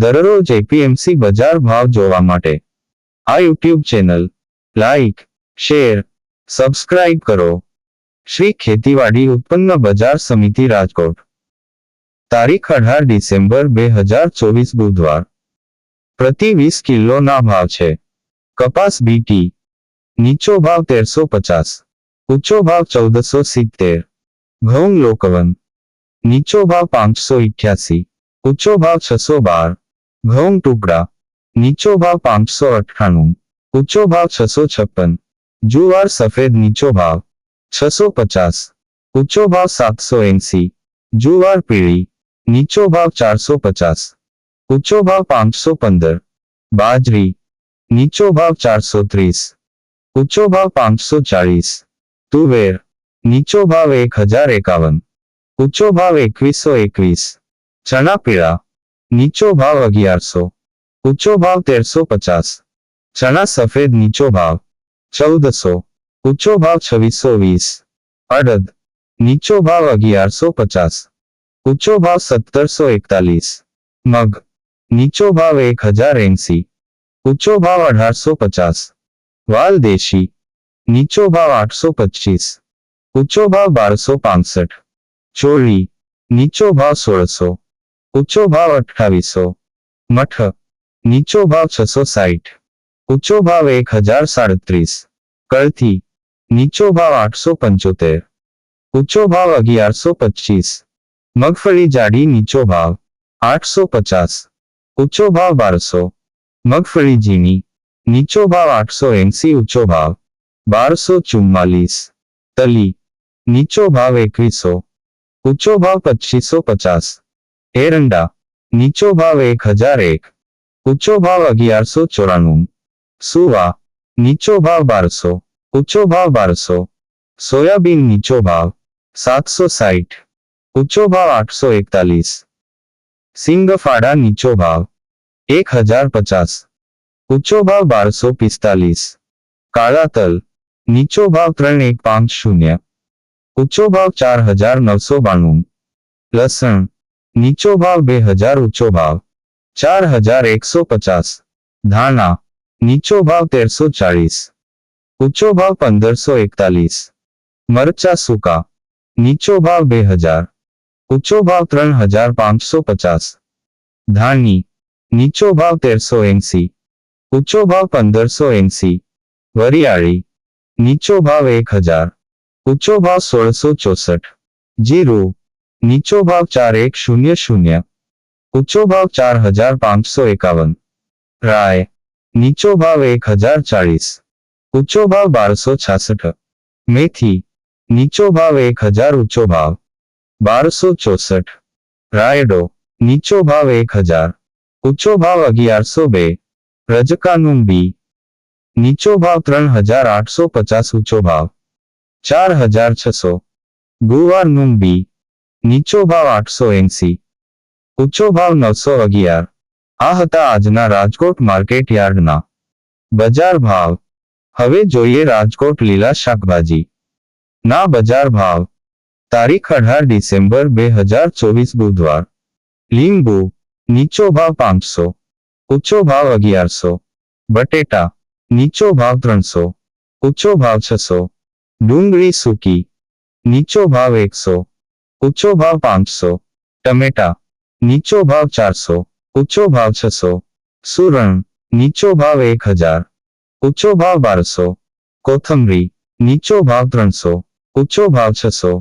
દરરોજ એપીએમસી બજાર ભાવ જોવા માટે આ YouTube channel like share subscribe કરો શ્રી ખેતીવાડી ઉત્પન્ન બજાર સમિતિ રાજકોટ તારીખ અઢાર ડિસેમ્બર બે હજાર ચોવીસ બુધવાર પ્રતિ વીસ કિલોના ભાવ છે કપાસ બીટી નીચો ભાવ તેરસો પચાસ ઊંચો ભાવ ચૌદસો સિત્તેર ઘઉં લોકવન નીચો ભાવ પાંચસો ઇઠ્યાસી ઊંચો ભાવ છસો બાર ઘઉં ટુકડા નીચો ભાવ પાંચસો અઠ્ઠાણું ઊંચો ભાવ છસો છપ્પન જુવાર સફેદ નીચો ભાવ છસો પચાસ ઊંચો ભાવ સાતસો એંસી જુવાર પીળી નીચો ભાવ ચારસો પચાસ ઊંચો ભાવ પાંચસો પંદર બાજરી નીચો ભાવ ચારસો ત્રીસ ઊંચો ભાવ પાંચસો ચાળીસ તુવેર નીચો ભાવ એક હજાર એકાવન ઊંચો ભાવ એકવીસો એકવીસ ચણા પીળા નીચો ભાવ અગિયારસો ઊંચો ભાવ તેરસો પચાસ ચણા સફેદ નીચો ભાવ ચૌદસો ઊંચો ભાવ છવ્વીસો વીસ અડદ નીચો ભાવ અગિયારસો પચાસ ઊંચો ભાવ સત્તરસો એકતાલીસ મગ નીચો ભાવ એક હજાર એંસી ઊંચો ભાવ અઢારસો પચાસ વાલ દેશી નીચો ભાવ આઠસો પચીસ ઊંચો ભાવ બારસો પાસઠ ચોળી નીચો ભાવ સોળસો ઊંચો ભાવ અઠ્ઠાવીસો મઠ નીચો ભાવ છસો સાઠ ઊંચો ભાવ એક હજાર સાડત્રીસ કળથી નીચો ભાવ આઠસો પંચોતેર ઊંચો ભાવ અગિયારસો પચીસ મગફળી જાડી નીચો ભાવ આઠસો પચાસ ઊંચો ભાવ બારસો મગફળી ઝીણી નીચો ભાવ આઠસો એંસી ઊંચો ભાવ બારસો ચુમ્માલીસ તલી નીચો ભાવ એકવીસો ઊંચો ભાવ પચીસો પચાસ એરંડા નીચો ભાવ એક હજાર એક ઊંચો ભાવ અગિયારસો ચોરાણું સુવા નીચો ભાવ બારસો ઊંચો ભાવ બારસો સોયાબીન નીચો ભાવ સાતસો સાઠ ઊંચો ભાવ આઠસો એકતાલીસ સિંગફાડા નીચો ભાવ એક હજાર પચાસ ઊંચો ભાવ બારસો પિસ્તાલીસ કાળા તલ નીચો ભાવ ત્રણ એક પાંચ શૂન્ય ઊંચો ભાવ ચાર હજાર નવસો બાણું લસણ નીચો ભાવ બે હજાર ઊંચો ભાવ ચાર હજાર એકસો પચાસ ધાણા નીચો ભાવ તેરસો ચાળીસ ઊંચો ભાવ પંદરસો એકતાલીસ મરચા સૂકા નીચો ભાવ બે હજાર ઊંચો ભાવ ત્રણ હજાર પાંચસો પચાસ ધાણી નીચો ભાવ તેરસો એંસી ઊંચો ભાવ પંદરસો એંસી વરિયાળી નીચો ભાવ એક હજાર ઊંચો ભાવ સોળસો ચોસઠ જીરું નીચો ભાવ ચાર એક શૂન્ય શૂન્ય ઊંચો ભાવ ચાર હજાર પાંચસો એકાવન રાય નીચો ભાવ એક હજાર ચાળીસ ઊંચો ભાવ બારસો છાસઠ મેથી નીચો ભાવ એક હજાર ઊંચો ભાવ બારસો ચોસઠ રાયડો નીચો ભાવ એક હજાર ઊંચો ભાવ અગિયારસો બે રજકાનું બી નીચો ભાવ ત્રણ હજાર આઠસો પચાસ ઊંચો ભાવ ચાર હજાર છસો ગુવારનું બી નીચો ભાવ આઠસો એંસી ઊંચો ભાવ નવસો અગિયાર આ હતા આજના રાજકોટ માર્કેટ યાર્ડના બજાર ભાવ હવે જોઈએ રાજકોટ લીલા શાકભાજી ના બજાર ભાવ તારીખ અઢાર ડિસેમ્બર બે હજાર ચોવીસ બુધવાર લીંબુ નીચો ભાવ પાંચસો ઊંચો ભાવ અગિયારસો બટેટા નીચો ભાવ ત્રણસો ઊંચો ભાવ છસો ડુંગળી સૂકી નીચો ભાવ એકસો ઊંચો ભાવ પાંચસો ટમેટા નીચો ભાવ ચારસો ઊંચો ભાવ છસો સુરણ નીચો ભાવ એક હજાર ઊંચો ભાવ બારસો કોથમરી નીચો ભાવ ત્રણસો ઊંચો ભાવ છસો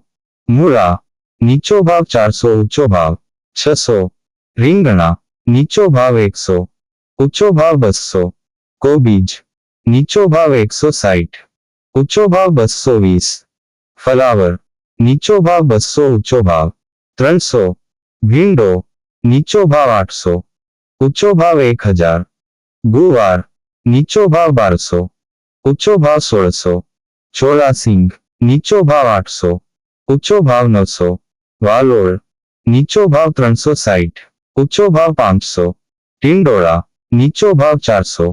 મૂળા નીચો ભાવ ચારસો ઊંચો ભાવ છસો રીંગણા નીચો ભાવ એકસો ઊંચો ભાવ બસો કોબીજ નીચો ભાવ એકસો સાઠ ઊંચો ભાવ બસો વીસ ફલાવર નીચો ભાવ બસો ઊંચો ભાવ ત્રણસો ભીંડો નીચો ભાવ આઠસો ઊંચો ભાવ એક હજાર ગુવાર નીચો ભાવ બારસો ઊંચો ભાવ સોળસો ચોરાસિંગ નીચો ભાવ આઠસો ઊંચો ભાવ નવસો વાલોળ નીચો ભાવ ત્રણસો સાઠ ઊંચો ભાવ પાંચસો ટિંડોળા નીચો ભાવ ચારસો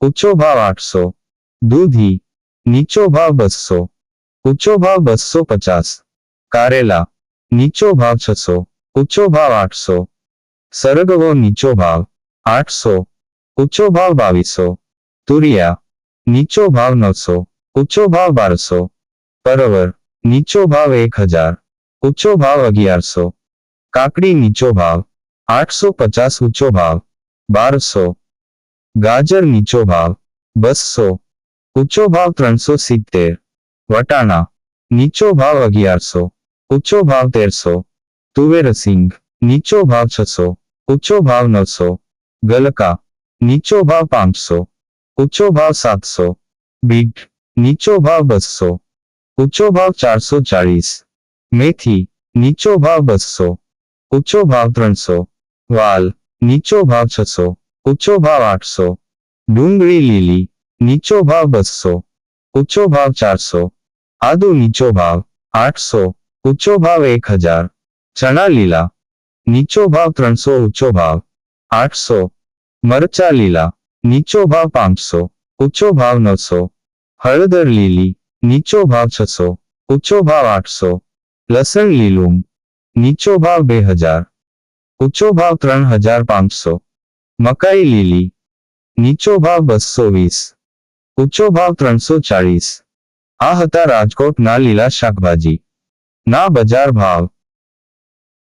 ઊંચો ભાવ આઠસો દૂધી નીચો ભાવ બસો ઊંચો ભાવ બસો પચાસ કારેલા નીચો ભાવ છસો ઊંચો ભાવ આઠસો સરગવો નીચો ભાવ આઠસો ઊંચો ભાવ બાવીસો તુરિયા નીચો ભાવ નવસો ઊંચો ભાવ બારસો પરવર નીચો ભાવ એક હજાર ઊંચો ભાવ અગિયારસો કાકડી નીચો ભાવ આઠસો પચાસ ઊંચો ભાવ બારસો ગાજર નીચો ભાવ બસો ઊંચો ભાવ ત્રણસો સિત્તેર વટાણા નીચો ભાવ અગિયારસો ઊંચો ભાવ તેરસો તુવેર સિંગ નીચો ભાવ છસો ઊંચો ભાવ નવસો ગલકા નીચો ભાવ પાંચસો ઊંચો ભાવ સાતસો બીટ નીચો ભાવ બસો ઊંચો ભાવ ચારસો ચાળીસ મેથી નીચો ભાવ બસો ઊંચો ભાવ ત્રણસો વાલ નીચો ભાવ છસો ઊંચો ભાવ આઠસો ડુંગળી લીલી નીચો ભાવ બસો ઊંચો ભાવ ચારસો આદુ નીચો ભાવ આઠસો ઊંચો ભાવ એક હજાર ચણા લીલા નીચો ભાવ ત્રણસો ઊંચો ભાવ આઠસો મરચા લીલા નીચો ભાવ પાંચસો ઊંચો ભાવ નવસો હળદર લીલી નીચો ભાવ છસો ઊંચો ભાવ આઠસો લસણ લીલું નીચો ભાવ બે હજાર ઊંચો ભાવ ત્રણ હજાર પાંચસો મકાઈ લીલી નીચો ભાવ બસો વીસ ઊંચો ભાવ ત્રણસો ચાળીસ. આ હતા રાજકોટના લીલા શાકભાજી. ના બજાર ભાવ.